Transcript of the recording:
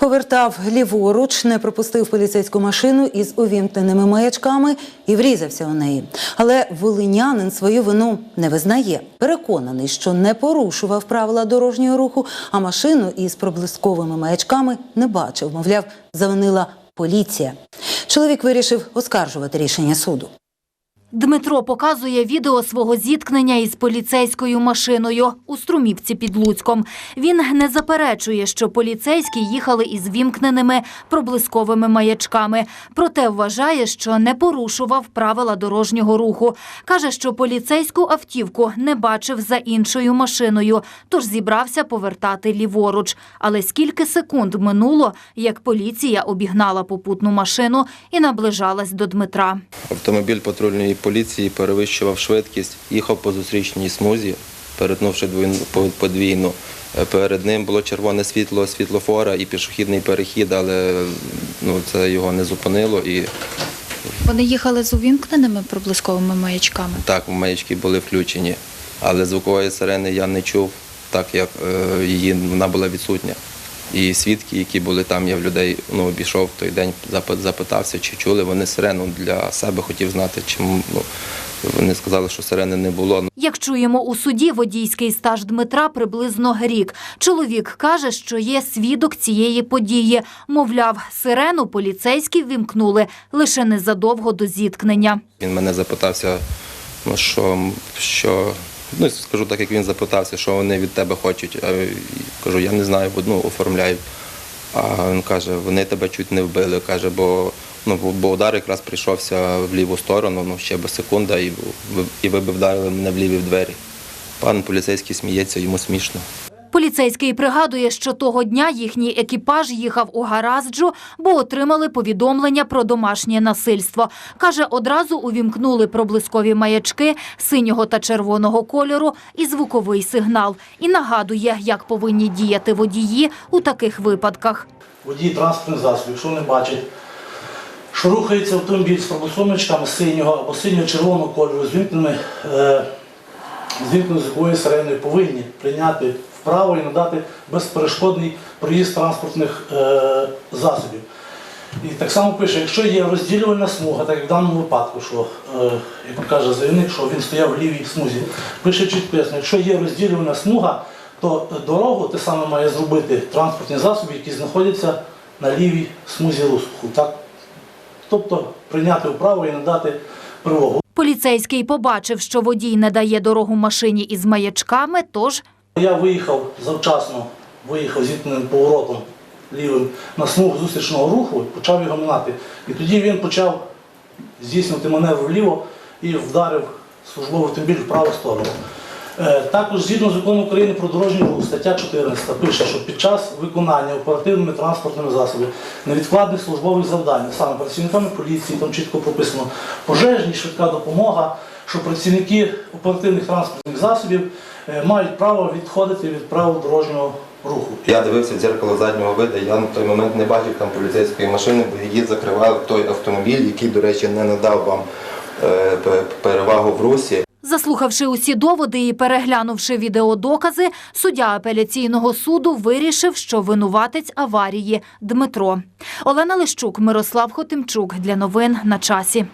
Повертав ліворуч, не пропустив поліцейську машину із увімкненими маячками і врізався у неї. Але волинянин свою вину не визнає. Переконаний, що не порушував правила дорожнього руху, а машину із проблисковими маячками не бачив. Мовляв, завинила поліція. Чоловік вирішив оскаржувати рішення суду. Дмитро показує відео свого зіткнення із поліцейською машиною у Струмівці під Луцьком. Він не заперечує, що поліцейські їхали із вімкненими проблисковими маячками. Проте вважає, що не порушував правила дорожнього руху. Каже, що поліцейську автівку не бачив за іншою машиною, тож зібрався повертати ліворуч. Але скільки секунд минуло, як поліція обігнала попутну машину і наближалась до Дмитра. Автомобіль патрульної поліції перевищував швидкість, їхав по зустрічній смузі, перетнувши подвійну. Е, Перед ним було червоне світло світлофора і пішохідний перехід, але ну, це його не зупинило. І Вони їхали з увімкненими проблисковими маячками. так, маячки були включені. Але звукової сирени я не чув, так як е, її вона була відсутня. І свідки, які були там, я в людей ну, обійшов в той день, запит- запитався, чи чули вони сирену для себе, хотів знати, чому ну, вони сказали, що сирени не було. Як чуємо у суді, водійський стаж Дмитра приблизно рік. Чоловік каже, що є свідок цієї події. Мовляв, сирену поліцейські ввімкнули лише незадовго до зіткнення. Він мене запитався, ну що, що ну скажу так, як він запитався, що вони від тебе хочуть. Я кажу, я не знаю, ну, оформляю. А він каже, вони тебе чуть не вбили. Каже, бо, ну, бо- удар якраз прийшовся в ліву сторону, ну ще би секунда, і, і ви б вдарили мене в ліві в двері. Пан поліцейський сміється, йому смішно. Поліцейський пригадує, що того дня їхній екіпаж їхав у Гаразджу, бо отримали повідомлення про домашнє насильство. Каже, одразу увімкнули проблискові маячки синього та червоного кольору і звуковий сигнал. І нагадує, як повинні діяти водії у таких випадках. водій транспортних засобів, якщо не бачить, що рухається автомобіль з пробусомичками синього або синьо-червоного кольору з вімкненими, е, з вімкненою звуковою сиреною, повинні прийняти вправо і надати безперешкодний проїзд транспортних е, засобів. І так само пише, якщо є розділювальна смуга, так як в даному випадку, що, е, як каже заявник, що він стояв в лівій смузі, пише чітко якщо є розділювальна смуга, то дорогу те саме має зробити транспортні засоби, які знаходяться на лівій смузі руху. Так? Тобто прийняти вправо і надати привогу. Поліцейський побачив, що водій не дає дорогу машині із маячками, тож Я виїхав завчасно, виїхав зіткненим поворотом лівим на смугу зустрічного руху почав його минати. І тоді він почав здійснювати маневр вліво і вдарив службовий автомобіль в праву сторону. Е, Також згідно з закону України про дорожній рух, стаття 14 пише, що під час виконання оперативними транспортними засобами невідкладних службових завдань, саме працівниками поліції, там чітко прописано пожежні, швидка допомога, що працівники оперативних транспортних засобів е, мають право відходити від правил дорожнього руху. Я дивився в дзеркало заднього виду, я на той момент не бачив там поліцейської машини, бо її закривав той автомобіль, який, до речі, не надав вам е, перевагу в русі. Заслухавши усі доводи і переглянувши відеодокази, суддя апеляційного суду вирішив, що винуватець аварії Дмитро. Олена Лищук, Мирослав Хотимчук для новин на часі.